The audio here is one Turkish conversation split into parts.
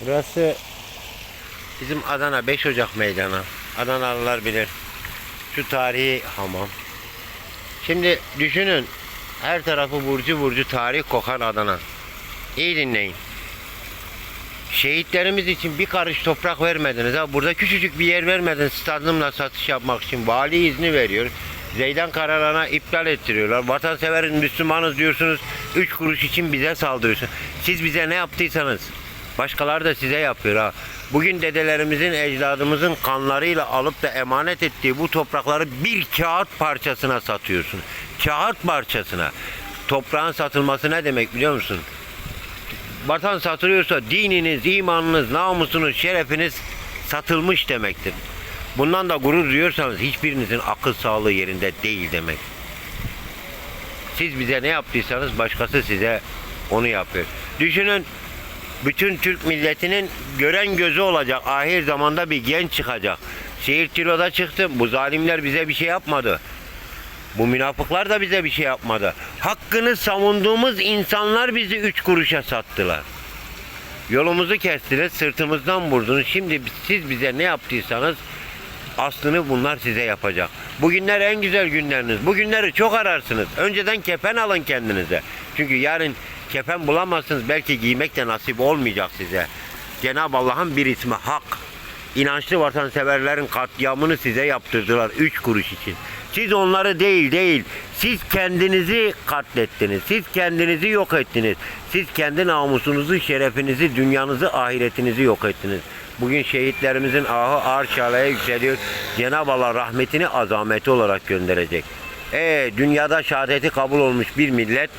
Burası bizim Adana 5 Ocak meydanı. Adanalılar bilir. Şu tarihi hamam. Şimdi düşünün her tarafı burcu burcu tarih kokan Adana. İyi dinleyin. Şehitlerimiz için bir karış toprak vermediniz. Ha. Burada küçücük bir yer vermediniz stadyumla satış yapmak için. Vali izni veriyor. Zeydan kararına iptal ettiriyorlar. Vatansever Müslümanız diyorsunuz. Üç kuruş için bize saldırıyorsunuz. Siz bize ne yaptıysanız başkaları da size yapıyor ha. Bugün dedelerimizin, ecdadımızın kanlarıyla alıp da emanet ettiği bu toprakları bir kağıt parçasına satıyorsun. Kağıt parçasına. Toprağın satılması ne demek biliyor musun? vatan satılıyorsa dininiz, imanınız, namusunuz, şerefiniz satılmış demektir. Bundan da gurur duyuyorsanız hiçbirinizin akıl sağlığı yerinde değil demek. Siz bize ne yaptıysanız başkası size onu yapıyor. Düşünün bütün Türk milletinin gören gözü olacak. Ahir zamanda bir genç çıkacak. Şehir tiroda çıktı. Bu zalimler bize bir şey yapmadı. Bu münafıklar da bize bir şey yapmadı. Hakkını savunduğumuz insanlar bizi üç kuruşa sattılar. Yolumuzu kestiniz, sırtımızdan vurdunuz. Şimdi siz bize ne yaptıysanız aslını bunlar size yapacak. Bugünler en güzel günleriniz. Bu günleri çok ararsınız. Önceden kefen alın kendinize. Çünkü yarın kefen bulamazsınız. Belki giymek de nasip olmayacak size. Cenab-ı Allah'ın bir ismi hak. İnançlı vatanseverlerin katliamını size yaptırdılar. Üç kuruş için. Siz onları değil değil. Siz kendinizi katlettiniz. Siz kendinizi yok ettiniz. Siz kendi namusunuzu, şerefinizi, dünyanızı, ahiretinizi yok ettiniz. Bugün şehitlerimizin ahı ağır çağlaya yükseliyor. Cenab-ı Allah rahmetini azameti olarak gönderecek. E dünyada şehadeti kabul olmuş bir millet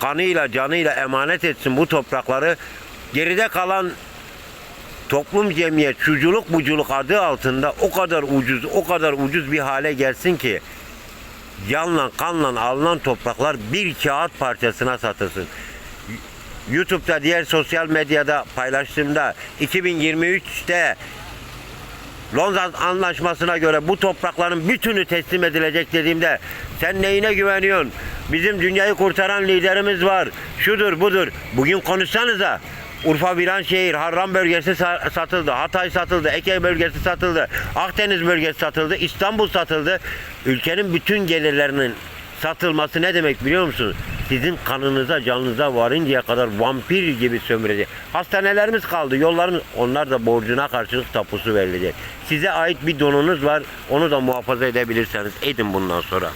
kanıyla canıyla emanet etsin bu toprakları. Geride kalan toplum cemiyet şuculuk buculuk adı altında o kadar ucuz o kadar ucuz bir hale gelsin ki canla kanla alınan topraklar bir kağıt parçasına satılsın. YouTube'da diğer sosyal medyada paylaştığımda 2023'te Londra Anlaşması'na göre bu toprakların bütünü teslim edilecek dediğimde sen neyine güveniyorsun? Bizim dünyayı kurtaran liderimiz var. Şudur budur. Bugün konuşsanıza. Urfa Viranşehir, Harran bölgesi sa- satıldı, Hatay satıldı, Ege bölgesi satıldı, Akdeniz bölgesi satıldı, İstanbul satıldı. Ülkenin bütün gelirlerinin satılması ne demek biliyor musunuz? Sizin kanınıza, canınıza varıncaya kadar vampir gibi sömürecek. Hastanelerimiz kaldı, yollarımız, onlar da borcuna karşılık tapusu verilecek. Size ait bir donunuz var, onu da muhafaza edebilirseniz edin bundan sonra.